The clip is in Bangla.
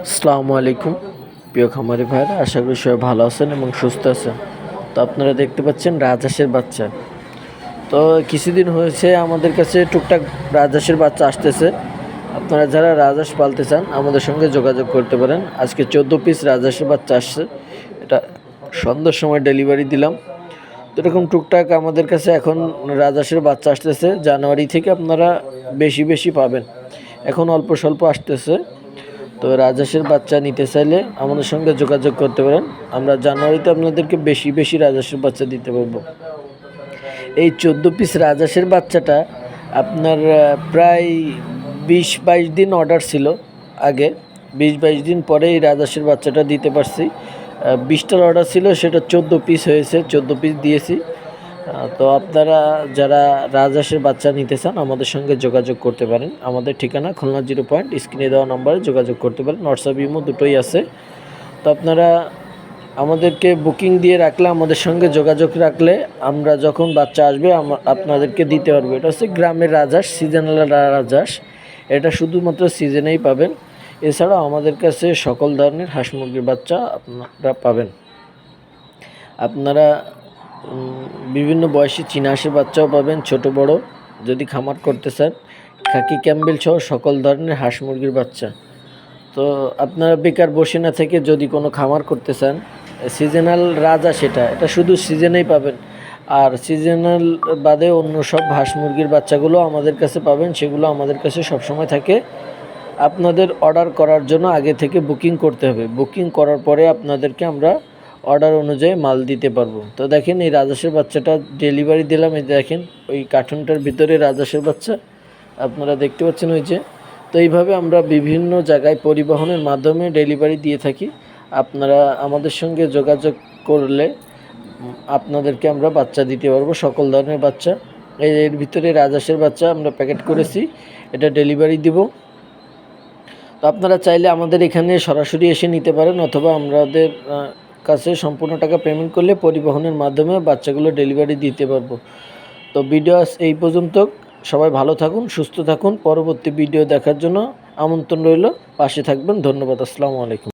আসসালামু আলাইকুম। প্রিয় খামারি ভাইরা আশা করি সবাই ভালো আছেন এবং সুস্থ আছেন। তো আপনারা দেখতে পাচ্ছেন রাজহাঁসের বাচ্চা। তো কিছুদিন হয়েছে আমাদের কাছে টুকটাক রাজহাঁসের বাচ্চা আসতেছে। আপনারা যারা রাজহাঁস পালতে চান, আমাদের সঙ্গে যোগাযোগ করতে পারেন। আজকে চোদ্দ পিস রাজহাঁসের বাচ্চা আসছে। এটা সন্ধ্যার সময় ডেলিভারি দিলাম। তো এরকম টুকটাক আমাদের কাছে এখন রাজহাঁসের বাচ্চা আসতেছে। জানুয়ারি থেকে আপনারা বেশি বেশি পাবেন। এখন অল্প স্বল্প আসতেছে। তো রাজহাঁসের বাচ্চা নিতে চাইলে আমাদের সঙ্গে যোগাযোগ করতে পারেন। আমরা জানুয়ারিতে আপনাদেরকে বেশি বেশি রাজহাঁসের বাচ্চা দিতে পারব। এই চোদ্দ পিস রাজহাঁসের বাচ্চাটা আপনার প্রায় বিশ বাইশ দিন অর্ডার ছিল আগে। বিশ বাইশ দিন পরে এই রাজহাঁসের বাচ্চাটা দিতে পারছি। বিশটার অর্ডার ছিল, সেটা চোদ্দ পিস হয়েছে, চোদ্দ পিস দিয়েছি। তো আপনারা যারা রাজহাঁসের বাচ্চা নিতে চান, আমাদের সঙ্গে যোগাযোগ করতে পারেন। আমাদের ঠিকানা খুলনা জিরো পয়েন্ট, স্ক্রিনে দেওয়া নম্বরে যোগাযোগ করতে পারেন। হোয়াটসঅ্যাপ ইমো দুটোই আছে। তো আপনারা আমাদেরকে বুকিং দিয়ে রাখলে, আমাদের সঙ্গে যোগাযোগ রাখলে, আমরা যখন বাচ্চা আসবে আপনাদেরকে দিতে পারব। এটা হচ্ছে গ্রামের রাজহাঁস সিজনাল রাজহাঁস। এটা শুধুমাত্র সিজনেই পাবেন। এছাড়াও আমাদের কাছে সকল ধরনের হাঁস মুরগির বাচ্চা আপনারা পাবেন। আপনারা বিভিন্ন বয়সী চীনা হাঁসের বাচ্চাও পাবেন, ছোট, বড়, যদি খামার করতে চান। খাকি ক্যাম্বেল সহ সকল ধরনের হাঁস মুরগির বাচ্চা। তো আপনারা বেকার বসে না থেকে যদি কোনো খামার করতে চান, সিজনাল রাজা সেটা, এটা শুধু সিজনেই পাবেন। আর সিজনাল বাদে অন্য সব হাঁস মুরগির বাচ্চাগুলো আমাদের কাছে পাবেন, সেগুলো আমাদের কাছে সবসময় থাকে। আপনাদের অর্ডার করার জন্য আগে থেকে বুকিং করতে হবে। বুকিং করার পরে আপনাদেরকে আমরা অর্ডার অনুযায়ী মাল দিতে পারব। তো দেখেন এই রাজহাঁসের বাচ্চাটা ডেলিভারি দিলাম, এই দেখেন ওই কার্টুনটার ভিতরে রাজহাঁসের বাচ্চা। আপনারা দেখতে পাচ্ছেন ওই যে। তো এইভাবে আমরা বিভিন্ন জায়গায় পরিবহনের মাধ্যমে ডেলিভারি দিয়ে থাকি। আপনারা আমাদের সঙ্গে যোগাযোগ করলে আপনাদেরকে আমরা বাচ্চা দিতে পারব, সকল ধরনের বাচ্চা। এর ভিতরে রাজহাঁসের বাচ্চা আমরা প্যাকেট করেছি, এটা ডেলিভারি দিব। তো আপনারা চাইলে আমাদের এখানে সরাসরি এসে নিতে পারেন, অথবা আমাদের কাছে সম্পূর্ণ টাকা পেমেন্ট করলে পরিবহনের মাধ্যমে বাচ্চাগুলো ডেলিভারি দিতে পারব। তো ভিডিও এই পর্যন্ত। সবাই ভালো থাকুন, সুস্থ থাকুন। পরবর্তী ভিডিও দেখার জন্য আমন্ত্রণ রইল। পাশে থাকবেন। ধন্যবাদ। আসসালামু আলাইকুম।